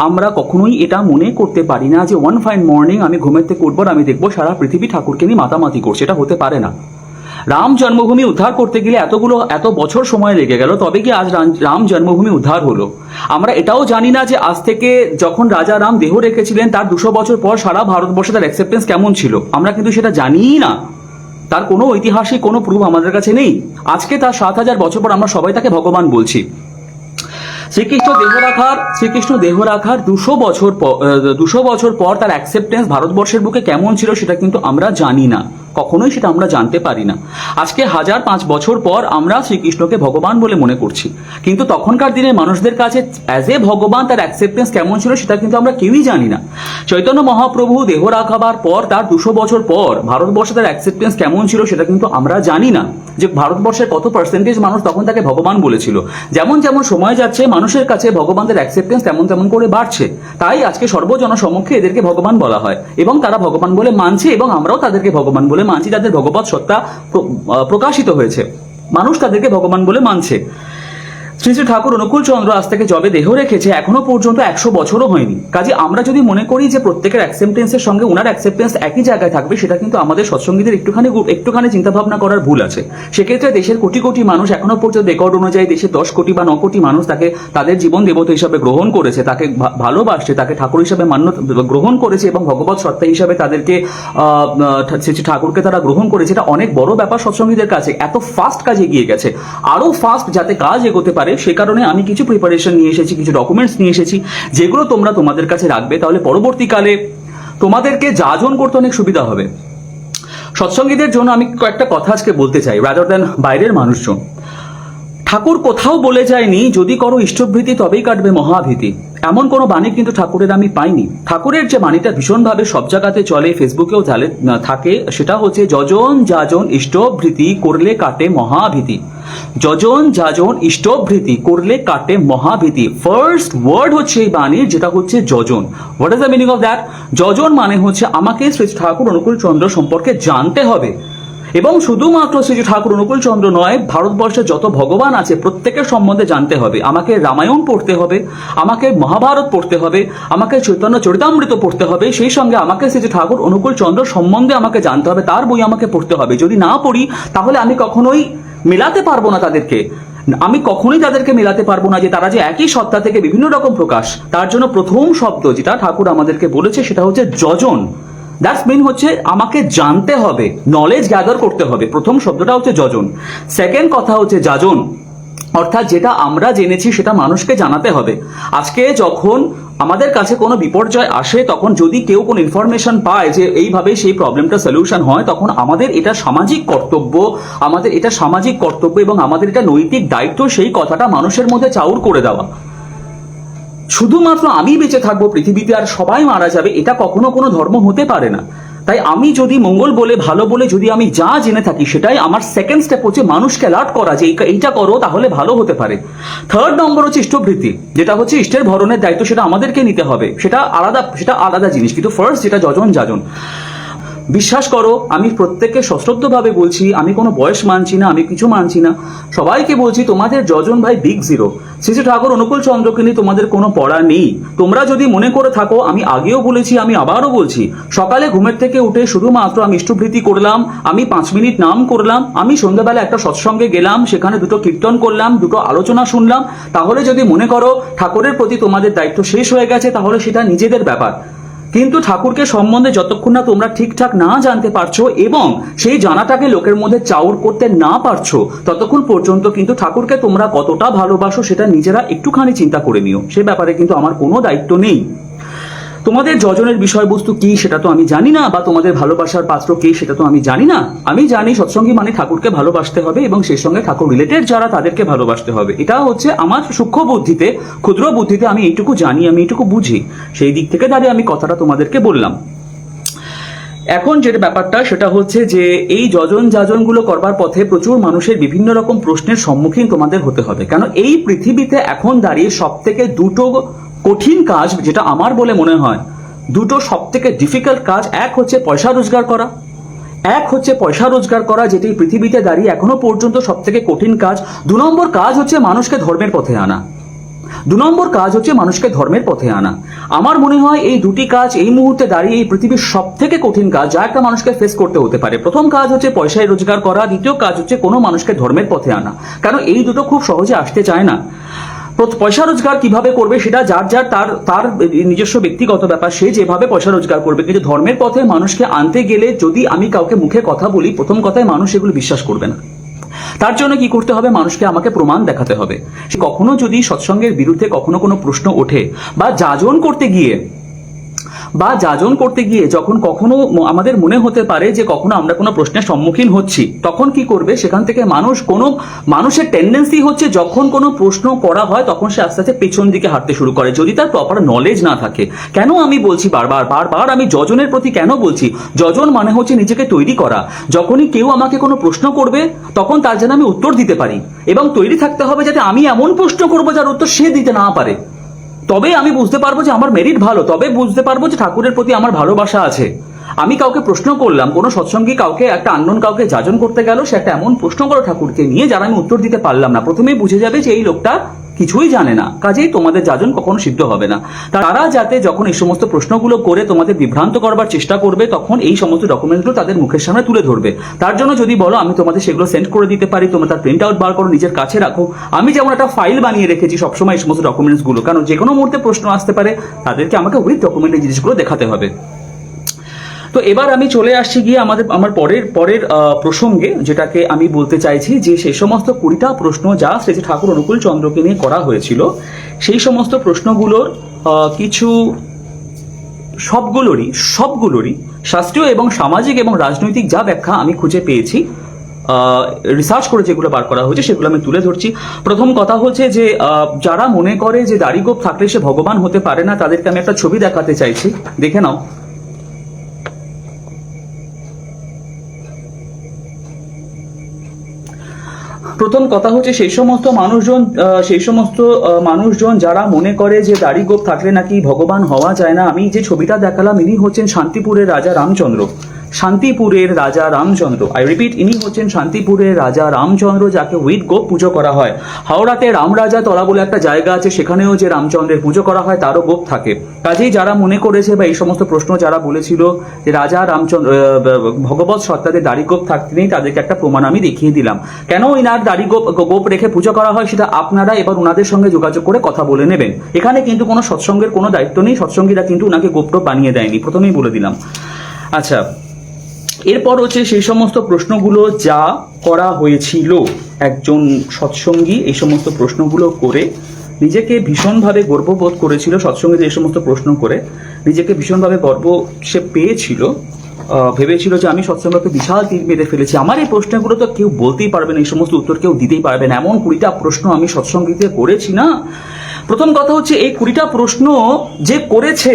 আমরা কখনোই এটা মনে করতে পারি না যে ওয়ান ফাইন মর্নিং আমি ঘুমের থেকে উঠবো আমি দেখব সারা পৃথিবী ঠাকুরকে নিয়ে মাতামাতি করছে, এটা হতে পারে না। রাম জন্মভূমি উদ্ধার করতে গেলে এতগুলো, এত বছর সময় লেগে গেল, তবে কি আজ রাম- জন্মভূমি উদ্ধার হলো? আমরা এটাও জানি না যে আজ থেকে যখন রাজা রাম দেহ রেখেছিলেন, তার দুশো বছর পর সারা ভারতবর্ষে তার অ্যাকসেপ্টেন্স কেমন ছিল? আমরা কিন্তু সেটা জানিই না। তার কোনো ঐতিহাসিক কোনো প্রুফ আমাদের কাছে নেই। আজকে তার সাত হাজার বছর পর আমরা সবাই তাকে ভগবান বলছি। শ্রীকৃষ্ণ দেহ রাখার শ্রীকৃষ্ণ দেহ রাখার দুশো বছর দুশো বছর পর তার অ্যাকসেপ্টেন্স ভারতবর্ষের বুকে কেমন ছিল সেটা কিন্তু আমরা জানি না। কখনোই সেটা আমরা জানতে পারি না। আজকে হাজার পাঁচ বছর পর আমরা শ্রীকৃষ্ণকে ভগবান বলে মনে করছি। কিন্তু তখনকার দিনে মানুষদের কাছে অ্যাজ এ ভগবান তার অ্যাকসেপ্টেন্স কেমন ছিল সেটা কিন্তু আমরা কেউই জানি না। চৈতন্য মহাপ্রভু দেহ রাখাবার পর তার দুশো বছর পর ভারতবর্ষে তার অ্যাকসেপ্টেন্স কেমন ছিল সেটা কিন্তু আমরা জানি না। যে ভারতবর্ষের কত পার্সেন্টেজ মানুষ তখন তাকে ভগবান বলেছিল। যেমন যেমন সময় যাচ্ছে মানুষের কাছে ভগবানদের অ্যাকসেপ্টেন্স তেমন তেমন করে বাড়ছে। তাই আজকে সর্বজন সমক্ষে এদেরকে ভগবান বলা হয়। এবং তারা ভগবান বলে মানছে এবং আমরাও তাদেরকে ভগবান বলে মানছি। তাদের ভগবত সত্তা প্রকাশিত হয়েছে। মানুষ তাদেরকে ভগবান বলে মানছে। শ্রী শ্রী ঠাকুর অনুকূল চন্দ্র আজ থেকে জবে দেহ রেখেছে, এখনও পর্যন্ত একশো বছরও হয়নি। কাজে আমরা যদি মনে করি যে প্রত্যেকের অ্যাকসেপ্টেন্সের সঙ্গে ওনার অ্যাকসেপ্টেন্স একই জায়গায় থাকবে, সেটা কিন্তু আমাদের সৎসঙ্গীদের একটুখানি একটুখানি চিন্তা ভাবনা করার ভুল আছে। সেক্ষেত্রে দেশের কোটি কোটি মানুষ এখনও পর্যন্ত রেকর্ড অনুযায়ী দেশের দশ কোটি বা ন কোটি মানুষ তাকে তাদের জীবন দেবতা হিসাবে গ্রহণ করেছে, তাকে ভালোবাসছে, তাকে ঠাকুর হিসাবে মান্য, গ্রহণ করেছে এবং ভগবত সত্তা হিসাবে তাদেরকে শ্রী ঠাকুরকে তারা গ্রহণ করেছে। এটা অনেক বড় ব্যাপার সৎসঙ্গীদের কাছে। এত ফাস্ট কাজ এগিয়ে গেছে। আরও ফাস্ট যাতে কাজ এগোতে পারে সে কারণে আমি কিছু প্রিপারেশন নিয়ে এসেছি, কিছু ডকুমেন্টস নিয়ে এসেছি, যেগুলো তোমরা তোমাদের কাছে রাখবে, তাহলে পরবর্তীকালে তোমাদেরকে যাজন করতে অনেক সুবিধা হবে। সৎসঙ্গীদের জন্য আমি কয়েকটা কথা আজকে বলতে চাই রাদার দেন বাইরের মানুষজন। ঠাকুর কোথাও বলে যায়নি যদি করো ইষ্টভৃতি তবেই কাটবে মহাভীতি। এমন কোনো বাণী কিন্তু ঠাকুরের আমি পাইনি। ঠাকুরের যে বাণীটা ভীষণভাবে সব জায়গাতে চলে ফেসবুকেও না, থাকে সেটা হচ্ছে যজন যাজন ইষ্টভৃতি করলে কাটে মহাভীতি। যজন যাজন ইষ্টভৃতি করলে কাটে মহাভীতি। ফার্স্ট ওয়ার্ড হচ্ছে এই বাণীর যেটা হচ্ছে যজন। What is the meaning of that যজন মানে হচ্ছে আমাকে শ্রী ঠাকুর অনুকূল চন্দ্র সম্পর্কে জানতে হবে। এবং শুধুমাত্র শ্রী ঠাকুর অনুকূল চন্দ্র নয়, ভারতবর্ষে যত ভগবান আছে প্রত্যেকের সম্বন্ধে জানতে হবে। আমাকে রামায়ণ পড়তে হবে, আমাকে মহাভারত পড়তে হবে, আমাকে চৈতন্য চরিতামৃত পড়তে হবে, সেই সঙ্গে আমাকে শ্রী ঠাকুর অনুকূল চন্দ্র সম্বন্ধে আমাকে জানতে হবে, তার বই আমাকে পড়তে হবে। যদি না পড়ি, তাহলে আমি কখনোই মেলাতে পারব না তাদেরকে। আমি কখনোই তাদেরকে মেলাতে পারব না যে তারা যে একই সত্তা থেকে বিভিন্ন রকম প্রকাশ। তার জন্য প্রথম শব্দ যেটা ঠাকুর আমাদেরকে বলেছে, সেটা হচ্ছে যজন। দ্যাটস মিন হচ্ছে আমাকে জানতে হবে নলেজ গ্যাদার করতে হবে। প্রথম শব্দটা হচ্ছে যজন। সেকেন্ড কথা হচ্ছে যাজন। অর্থাৎ যেটা আমরা জেনেছি সেটা মানুষকে জানাতে হবে। আজকে যখন আমাদের কাছে কোনো বিপর্যয় আসে, তখন যদি কেউ কোনো ইনফরমেশন পায় যে এইভাবে সেই প্রবলেমটা সলিউশন হয়, তখন আমাদের এটা সামাজিক কর্তব্য, আমাদের এটা সামাজিক কর্তব্য এবং আমাদের এটা নৈতিক দায়িত্ব সেই কথাটা মানুষের মধ্যে চাউর করে দেওয়া। শুধুমাত্র আমি বেঁচে থাকব, পৃথিবীতে আর সবাই মারা যাবে, এটা কখনো কোনো ধর্ম হতে পারে না। তাই আমি যদি মঙ্গল বলে, ভালো বলে যদি আমি যা জেনে থাকি, সেটাই আমার সেকেন্ড স্টেপ হচ্ছে মানুষকে অ্যালার্ট করা যে এইটা করো, তাহলে ভালো হতে পারে। থার্ড নম্বর হচ্ছে ইষ্টবৃত্তি, যেটা হচ্ছে ইষ্টের ভরণের দায়িত্ব, সেটা আমাদেরকে নিতে হবে। সেটা আলাদা সেটা আলাদা জিনিস, কিন্তু ফার্স্ট যেটা যজন যাজন বিশ্বাস করো, আমি প্রত্যেককে সশ্রদ্ধভাবে বলছি, আমি কোনো বয়স মানছি না, আমি কিছু মানছি না। সবাইকে বলছি, তোমাদের যজন ভাই বিগ জিরো শ্রী ঠাকুর, অনুকূল চন্দ্রকে নিয়ে তোমাদের কোনো পড়া নেই। তোমরা যদি মনে করে থাকো, আমি আগেও বলেছি, আমি আবারও বলছি, সকালে ঘুমের থেকে উঠে শুধুমাত্র আমি ইষ্টভৃতি করলাম, আমি পাঁচ মিনিট নাম করলাম, আমি সন্ধ্যাবেলা একটা সৎসঙ্গে গেলাম, সেখানে দুটো কীর্তন করলাম, দুটো আলোচনা শুনলাম, তাহলে যদি মনে করো, ঠাকুরের প্রতি তোমাদের দায়িত্ব শেষ হয়ে গেছে, তাহলে সেটা নিজেদের ব্যাপার। কিন্তু ঠাকুরকে সম্বন্ধে যতক্ষণ না তোমরা ঠিকঠাক না জানতে পারছ এবং সেই জানাটাকে লোকের মধ্যে চাউর করতে না পারছ, ততক্ষণ পর্যন্ত কিন্তু ঠাকুরকে তোমরা কতটা ভালোবাসো সেটা নিজেরা একটুখানি চিন্তা করে নিও। সে ব্যাপারে কিন্তু আমার কোনো দায়িত্ব নেই। তোমাদের যজনের বিষয়বস্তু কি সেটা তো আমি জানি না, বা তোমাদের ভালোবাসার পাত্র কি সেটা তো আমি জানি না। আমি জানি সৎসঙ্গী মানে ঠাকুরকে ভালোবাসতে হবে এবং সেই সঙ্গে ঠাকুর রিলেটেড যারা তাদেরকে ভালোবাসতে হবে। এটা হচ্ছে আমার সূক্ষ্ম বুদ্ধিতে, ক্ষুদ্র বুদ্ধিতে আমি এইটুকু জানি, আমি এইটুকু বুঝি। সেই দিক থেকে দাঁড়িয়ে আমি কথাটা তোমাদেরকে বললাম। এখন যেটা ব্যাপারটা, সেটা হচ্ছে যে এই যজন যাজনগুলো করবার পথে প্রচুর মানুষের বিভিন্ন রকম প্রশ্নের সম্মুখীন তোমাদের হতে হবে। কেন? এই পৃথিবীতে এখন দাঁড়িয়ে সব থেকে দুটো কঠিন কাজ যেটা আমার বলে মনে হয়, দুটো সব থেকে ডিফিকাল্ট কাজ, এক হচ্ছে পয়সা রোজগার করা। এক হচ্ছে পয়সা রোজগার করা, যেটি পৃথিবীতে দাঁড়িয়ে এখনও পর্যন্ত সব থেকে কঠিন কাজ। দু নম্বর কাজ হচ্ছে মানুষকে ধর্মের পথে আনা। দু নম্বর কাজ হচ্ছে মানুষকে ধর্মের পথে আনা। আমার মনে হয় এই দুটি কাজ এই মুহূর্তে দাঁড়িয়ে এই পৃথিবীর সব থেকে কঠিন কাজ, যা একটা মানুষকে ফেস করতে হতে পারে। প্রথম কাজ হচ্ছে পয়সায় রোজগার করা, দ্বিতীয় কাজ হচ্ছে কোনো মানুষকে ধর্মের পথে আনা। কারণ এই দুটো খুব সহজে আসতে চায় না? পয়সা রোজগার কীভাবে করবে সেটা যার যার তার তার নিজস্ব ব্যক্তিগত ব্যাপার, সে যেভাবে পয়সা রোজগার করবে। কিন্তু ধর্মের পথে মানুষকে আনতে গেলে যদি আমি কাউকে মুখে কথা বলি, প্রথম কথায় মানুষ এগুলো বিশ্বাস করবে না। তার জন্য কি করতে হবে? মানুষকে আমাকে প্রমাণ দেখাতে হবে। সে কখনো যদি সৎসঙ্গের বিরুদ্ধে কখনো কোনো প্রশ্ন ওঠে বা যাজন করতে গিয়ে বা যাজন করতে গিয়ে যখন কখনো আমাদের মনে হতে পারে যে কখনো আমরা কোনো প্রশ্নের সম্মুখীন হচ্ছি, তখন কি করবে? সেখান থেকে মানুষ কোনো, মানুষের টেন্ডেন্সি হচ্ছে যখন কোনো প্রশ্ন করা হয়, তখন সে আস্তে আস্তে পেছন দিকে হাঁটতে শুরু করে। যদি তার প্রপার নলেজ না থাকে, কেন আমি বলছি বারবার? বারবার আমি যজনের প্রতি কেন বলছি? যজন মানে হচ্ছে নিজেকে তৈরি করা। যখনই কেউ আমাকে কোনো প্রশ্ন করবে, তখন তার যেন আমি উত্তর দিতে পারি। এবং তৈরি থাকতে হবে যাতে আমি এমন প্রশ্ন করব যার উত্তর সে দিতে না পারে। তবে আমি বুঝতে পারব যে আমার মেরিট ভালো তবে বুঝতে পারব যে ঠাকুরের প্রতি আমার ভালোবাসা আছে। আমি কাউকে প্রশ্ন করলাম, কোনো সৎসঙ্গী কাউকে, একটা আন্দোলন কাউকে যাজন করতে গেল, সে একটা এমন প্রশ্ন করো ঠাকুরকে নিয়ে, যারা আমি উত্তর দিতে পারলাম না। প্রথমেই বুঝে যাবে যে এই লোকটা কিছুই জানে না। কাজেই তোমাদের যাজন কখনো সিদ্ধ হবে না। তারা যাতে যখন এই সমস্ত প্রশ্নগুলো করে তোমাদের বিভ্রান্ত করবার চেষ্টা করবে, তখন এই সমস্ত ডকুমেন্টগুলো তাদের মুখের সামনে তুলে ধরবে। তার জন্য যদি বলো, আমি তোমাদের সেগুলো সেন্ড করে দিতে পারি, তোমরা তার প্রিন্ট আউট বার করো, নিজের কাছে রাখো। আমি যেমন একটা ফাইল বানিয়ে রেখেছি সবসময় এই সমস্ত ডকুমেন্টসগুলো কারণ যে কোনো মুহূর্তে প্রশ্ন আসতে পারে, তাদেরকে আমাকে উইথ ডকুমেন্টের জিনিসগুলো দেখাতে হবে। তো এবার আমি চলে আসছি গিয়ে আমাদের, আমার পরের পরের প্রসঙ্গে, যেটাকে আমি বলতে চাইছি যে সেই সমস্ত কুড়িটা প্রশ্ন যা শ্রী ঠাকুর অনুকূল চন্দ্রকে নিয়ে করা হয়েছিল, সেই সমস্ত প্রশ্নগুলোর কিছু সবগুলোরই সবগুলোরই শাস্ত্রীয় এবং সামাজিক এবং রাজনৈতিক যা ব্যাখ্যা আমি খুঁজে পেয়েছি রিসার্চ করে যেগুলো বার করা হয়েছে সেগুলো আমি তুলে ধরছি। প্রথম কথা হচ্ছে যে যারা মনে করে যে দাড়িগোপ থাকলে সে ভগবান হতে পারে না, তাদেরকে আমি একটা ছবি দেখাতে চাইছি। দেখে নাও। প্রথম কথা হচ্ছে সেই সমস্ত মানুষজন সেই সমস্ত মানুষজন যারা মনে করে যে দাড়ি গোপ থাকলে নাকি ভগবান হওয়া যায় না, আমি যে ছবিটা দেখালাম, ইনি হচ্ছেন শান্তিপুরের রাজা রামচন্দ্র। শান্তিপুরের রাজা রামচন্দ্র। আই রিপিট ইনি হচ্ছেন শান্তিপুরের রাজা রামচন্দ্র যাকে উইথ গোপ পুজো করা হয়। হাওড়াতে রামরাজা তলা বলে একটা জায়গা আছে সেখানেও যে রামচন্দ্রের পুজো করা হয় তারও গোপ থাকে। কাজেই যারা মনে করেছে বা এই সমস্ত প্রশ্ন যারা বলেছিল যে রাজা রামচন্দ্র আহ, ভগবত সত্তাদের দাড়ি গোপ থাকতে নেই তাদেরকে একটা প্রমাণ আমি দেখিয়ে দিলাম। কেন ইনার দাড়ি গোপ গোপ রেখে পুজো করা হয় সেটা আপনারা এবার ওনাদের সঙ্গে যোগাযোগ করে কথা বলে নেবেন। এখানে কিন্তু কোনো সৎসঙ্গের কোনো দায়িত্ব নেই সৎসঙ্গীরা কিন্তু ওনাকে গোপটোপ বানিয়ে দেয়নি প্রথমেই বলে দিলাম। আচ্ছা এরপর হচ্ছে সেই সমস্ত প্রশ্নগুলো যা করা হয়েছিল একজন সৎসঙ্গী এই সমস্ত প্রশ্নগুলো করে, নিজেকে ভীষণভাবে গর্ববোধ করেছিল সৎসঙ্গীদের এই সমস্ত প্রশ্ন করে, নিজেকে ভীষণভাবে গর্ব সে পেয়েছিল। ভেবেছিল যে আমি সৎসঙ্গকে বিশাল তীর মেরে ফেলেছি। আমার এই প্রশ্নগুলো তো কেউ বলতেই পারবে না, এই সমস্ত উত্তর কেউ দিতেই পারবে না। এমন কুড়িটা প্রশ্ন আমি সৎসঙ্গীতে করেছি না। প্রথম কথা হচ্ছে এই কুড়িটা প্রশ্ন যে করেছে,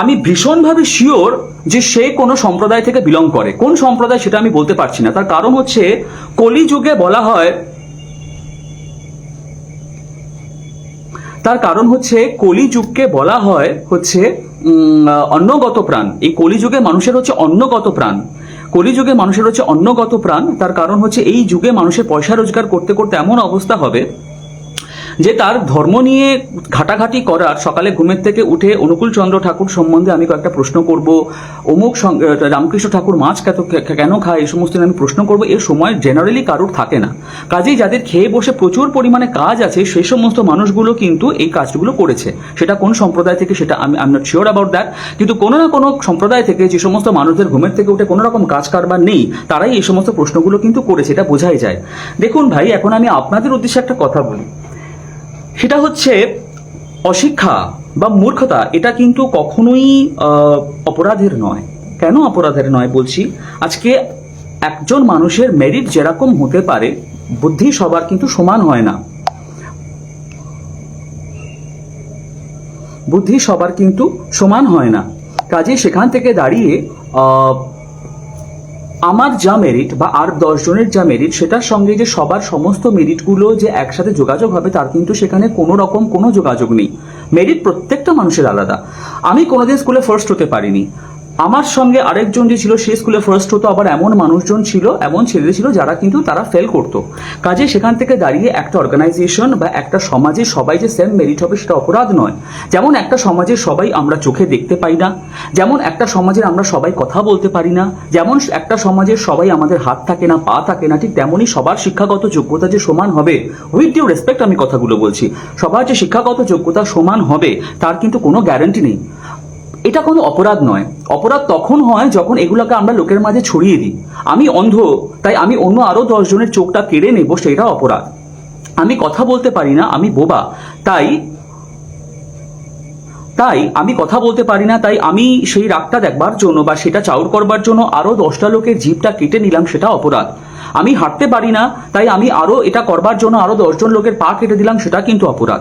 আমি ভীষণভাবে শিওর যে সে কোনো সম্প্রদায় থেকে বিলং করে। কোন সম্প্রদায় সেটা আমি বলতে পারছি না। তার কারণ হচ্ছে কলিযুগে বলা হয়, তার কারণ হচ্ছে কলিযুগকে বলা হয় হচ্ছে অন্নগত প্রাণ। এই কলিযুগে মানুষের হচ্ছে অন্নগত প্রাণ। কলিযুগে মানুষের হচ্ছে অন্নগত প্রাণ। তার কারণ হচ্ছে এই যুগে মানুষের পয়সা রোজগার করতে করতে এমন অবস্থা হবে যে তার ধর্ম নিয়ে ঘাটাঘাটি করার সকালে ঘুমের থেকে উঠে অনুকূল চন্দ্র ঠাকুর সম্বন্ধে আমি কয়েকটা প্রশ্ন করব, অমুক রামকৃষ্ণ ঠাকুর মাছ কেন খায়, এই সমস্ত আমি প্রশ্ন করব, এর সময় জেনারেলি কারোর থাকে না। কাজেই যাদের খেয়ে বসে প্রচুর পরিমাণে কাজ আছে, সেই সমস্ত মানুষগুলো কিন্তু এই কাজগুলো করেছে। সেটা কোন সম্প্রদায় থেকে সেটা আমি I not sure about that কিন্তু কোনো না কোনো সম্প্রদায় থেকে যে সমস্ত মানুষদের ঘুমের থেকে উঠে কোনো রকম কাজ কারবার নেই, তারাই এই সমস্ত প্রশ্নগুলো কিন্তু করেছে, এটা বোঝাই যায়। দেখুন ভাই, এখন আমি আপনাদের উদ্দেশ্যে একটা কথা বলি। সেটা হচ্ছে অশিক্ষা বা মূর্খতা, এটা কিন্তু কখনোই অপরাধের নয়। কেন অপরাধের নয় বলছি? আজকে একজন মানুষের মেরিট যেরকম হতে পারে, বুদ্ধি সবার কিন্তু সমান হয় না। বুদ্ধি সবার কিন্তু সমান হয় না। কাজে সেখান থেকে দাঁড়িয়ে আমার যা মেরিট বা আর দশ জনের যা মেরিট সেটার সঙ্গে যে সবার সমস্ত মেরিটগুলো যে একসাথে যোগাযোগ হবে, তার কিন্তু সেখানে কোনো রকম কোনো যোগাযোগ নেই। মেরিট প্রত্যেকটা মানুষের আলাদা। আমি কোনোদিন স্কুলে ফার্স্ট হতে পারিনি। আমার সঙ্গে আরেকজন যে ছিল, সে স্কুলে ফার্স্ট হতো, আবার এমন মানুষজন ছিল, এমন ছেলে ছিল যারা কিন্তু তারা ফেল করতো। কাজে সেখান থেকে দাঁড়িয়ে একটা অর্গানাইজেশন বা একটা সমাজে সবাই যে সেম মেরিট হবে সেটা অপরাধ নয়। যেমন একটা সমাজে সবাই আমরা চোখে দেখতে পাই না, যেমন একটা সমাজে আমরা সবাই কথা বলতে পারি না, যেমন একটা সমাজের সবাই আমাদের হাত থাকে না, পা থাকে না, ঠিক তেমনই সবার শিক্ষাগত যোগ্যতা যে সমান হবে উইথ ডিউ রেসপেক্ট আমি কথাগুলো বলছি, সবার যে শিক্ষাগত যোগ্যতা সমান হবে, তার কিন্তু কোনো গ্যারান্টি নেই। এটা কোনো অপরাধ নয়। অপরাধ তখন হয় যখন এগুলোকে আমরা লোকের মাঝে ছড়িয়ে দিই। আমি অন্ধ, তাই আমি অন্য আরও দশজনের চোখটা কেড়ে নেব, সেটা অপরাধ। আমি কথা বলতে পারি না, আমি বোবা। তাই তাই আমি কথা বলতে পারি না, তাই আমি সেই রাগটা দেখবার জন্য বা সেটা চাউর করবার জন্য আরও দশটা লোকের জিভটা কেটে নিলাম, সেটা অপরাধ। আমি হাঁটতে পারি না, তাই আমি আরও এটা করবার জন্য আরও দশজন লোকের পা কেটে দিলাম, সেটা কিন্তু অপরাধ।